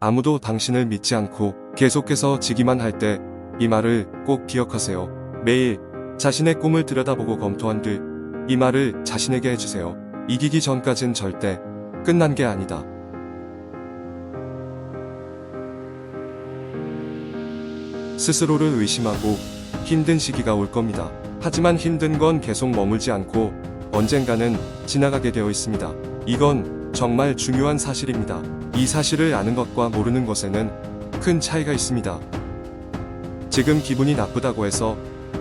아무도 당신을 믿지 않고 계속해서 지기만 할 때 이 말을 꼭 기억하세요. 매일 자신의 꿈을 들여다보고 검토한 뒤 이 말을 자신에게 해주세요. 이기기 전까진 절대 끝난 게 아니다. 스스로를 의심하고 힘든 시기가 올 겁니다. 하지만 힘든 건 계속 머물지 않고 언젠가는 지나가게 되어 있습니다. 이건 정말 중요한 사실입니다. 이 사실을 아는 것과 모르는 것에는 큰 차이가 있습니다. 지금 기분이 나쁘다고 해서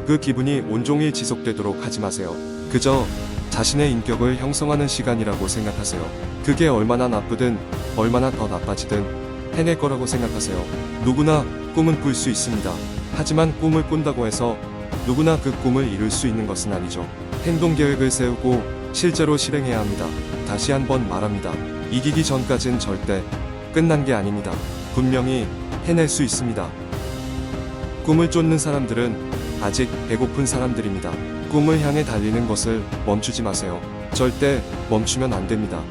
그 기분이 온종일 지속되도록 하지 마세요. 그저 자신의 인격을 형성하는 시간이라고 생각하세요. 그게 얼마나 나쁘든 얼마나 더 나빠지든 해낼 거라고 생각하세요. 누구나 꿈은 꿀 수 있습니다. 하지만 꿈을 꾼다고 해서 누구나 그 꿈을 이룰 수 있는 것은 아니죠. 행동 계획을 세우고 실제로 실행해야 합니다. 다시 한번 말합니다. 이기기 전까진 절대 끝난 게 아닙니다. 분명히 해낼 수 있습니다. 꿈을 쫓는 사람들은 아직 배고픈 사람들입니다. 꿈을 향해 달리는 것을 멈추지 마세요. 절대 멈추면 안 됩니다.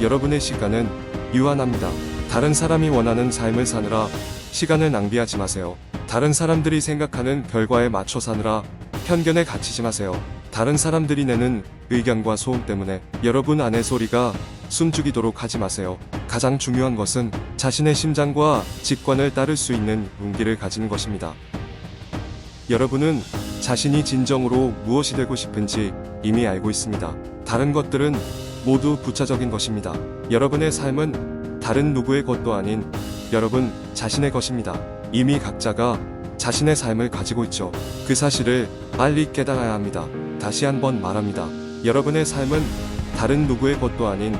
여러분의 시간은 유한합니다. 다른 사람이 원하는 삶을 사느라 시간을 낭비하지 마세요. 다른 사람들이 생각하는 결과에 맞춰 사느라 편견에 갇히지 마세요. 다른 사람들이 내는 의견과 소음 때문에 여러분 안의 소리가 숨죽이도록 하지 마세요. 가장 중요한 것은 자신의 심장과 직관을 따를 수 있는 용기를 가지는 것입니다. 여러분은 자신이 진정으로 무엇이 되고 싶은지 이미 알고 있습니다. 다른 것들은 모두 부차적인 것입니다. 여러분의 삶은 다른 누구의 것도 아닌 여러분 자신의 것입니다. 이미 각자가 자신의 삶을 가지고 있죠. 그 사실을 빨리 깨달아야 합니다. 다시 한번 말합니다. 여러분의 삶은 다른 누구의 것도 아닌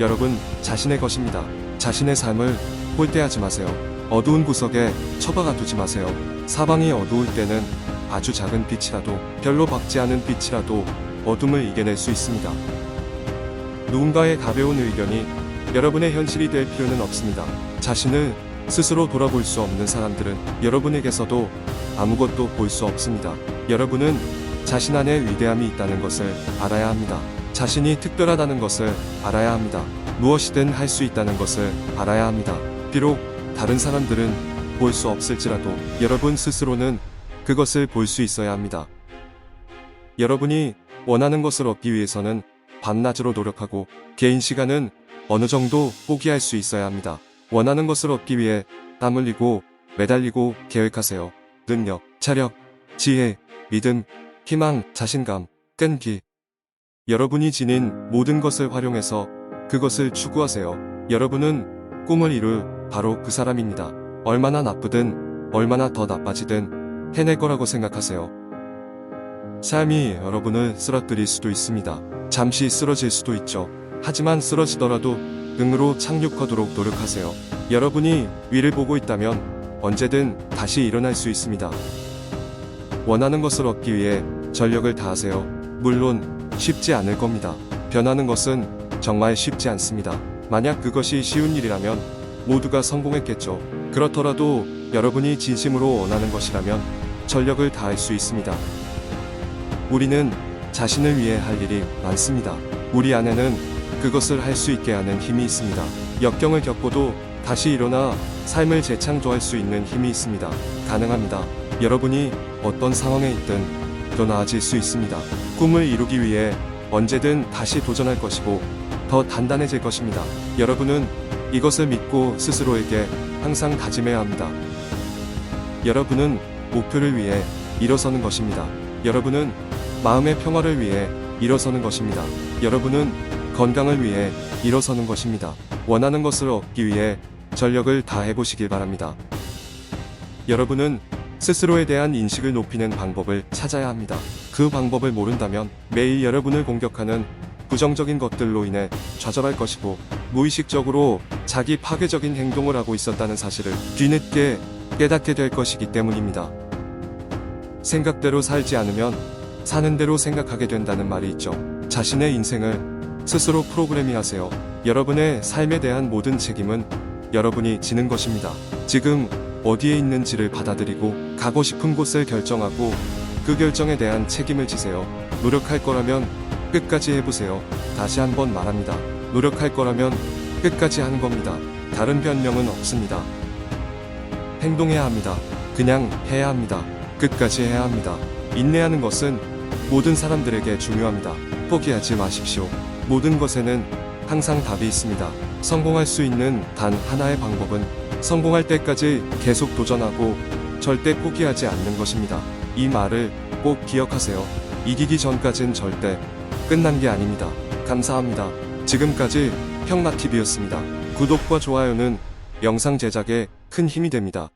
여러분 자신의 것입니다. 자신의 삶을 홀대하지 마세요. 어두운 구석에 처박아 두지 마세요. 사방이 어두울 때는 아주 작은 빛이라도 별로 밝지 않은 빛이라도 어둠을 이겨낼 수 있습니다. 누군가의 가벼운 의견이 여러분의 현실이 될 필요는 없습니다. 자신을 스스로 돌아볼 수 없는 사람들은 여러분에게서도 아무것도 볼 수 없습니다. 여러분은 자신 안에 위대함이 있다는 것을 알아야 합니다. 자신이 특별하다는 것을 알아야 합니다. 무엇이든 할 수 있다는 것을 알아야 합니다. 비록 다른 사람들은 볼 수 없을지라도 여러분 스스로는 그것을 볼 수 있어야 합니다. 여러분이 원하는 것을 얻기 위해서는 밤낮으로 노력하고 개인 시간은 어느 정도 포기할 수 있어야 합니다. 원하는 것을 얻기 위해 땀 흘리고 매달리고 계획하세요. 능력, 차력, 지혜, 믿음, 희망, 자신감, 끈기. 여러분이 지닌 모든 것을 활용해서 그것을 추구하세요. 여러분은 꿈을 이룰 바로 그 사람입니다. 얼마나 나쁘든 얼마나 더 나빠지든 해낼 거라고 생각하세요. 삶이 여러분을 쓰러뜨릴 수도 있습니다. 잠시 쓰러질 수도 있죠. 하지만 쓰러지더라도 등으로 착륙하도록 노력하세요. 여러분이 위를 보고 있다면 언제든 다시 일어날 수 있습니다. 원하는 것을 얻기 위해 전력을 다하세요. 물론 쉽지 않을 겁니다. 변하는 것은 정말 쉽지 않습니다. 만약 그것이 쉬운 일이라면 모두가 성공했겠죠. 그렇더라도 여러분이 진심으로 원하는 것이라면 전력을 다할 수 있습니다. 우리는 자신을 위해 할 일이 많습니다. 우리 안에는 그것을 할 수 있게 하는 힘이 있습니다. 역경을 겪고도 다시 일어나 삶을 재창조할 수 있는 힘이 있습니다. 가능합니다. 여러분이 어떤 상황에 있든 더 나아질 수 있습니다. 꿈을 이루기 위해 언제든 다시 도전할 것이고 더 단단해질 것입니다. 여러분은 이것을 믿고 스스로에게 항상 다짐해야 합니다. 여러분은 목표를 위해 일어서는 것입니다. 여러분은 마음의 평화를 위해 일어서는 것입니다. 여러분은 건강을 위해 일어서는 것입니다. 원하는 것을 얻기 위해 전력을 다해 보시길 바랍니다. 여러분은 스스로에 대한 인식을 높이는 방법을 찾아야 합니다. 그 방법을 모른다면 매일 여러분을 공격하는 부정적인 것들로 인해 좌절할 것이고 무의식적으로 자기 파괴적인 행동을 하고 있었다는 사실을 뒤늦게 깨닫게 될 것이기 때문입니다. 생각대로 살지 않으면 사는 대로 생각하게 된다는 말이 있죠. 자신의 인생을 스스로 프로그래밍 하세요. 여러분의 삶에 대한 모든 책임은 여러분이 지는 것입니다. 지금 어디에 있는지를 받아들이고 가고 싶은 곳을 결정하고 그 결정에 대한 책임을 지세요. 노력할 거라면 끝까지 해보세요. 다시 한번 말합니다. 노력할 거라면 끝까지 하는 겁니다. 다른 변명은 없습니다. 행동해야 합니다. 그냥 해야 합니다. 끝까지 해야 합니다. 인내하는 것은 모든 사람들에게 중요합니다. 포기하지 마십시오. 모든 것에는 항상 답이 있습니다. 성공할 수 있는 단 하나의 방법은 성공할 때까지 계속 도전하고 절대 포기하지 않는 것입니다. 이 말을 꼭 기억하세요. 이기기 전까진 절대 끝난 게 아닙니다. 감사합니다. 지금까지 평마TV였습니다. 구독과 좋아요는 영상 제작에 큰 힘이 됩니다.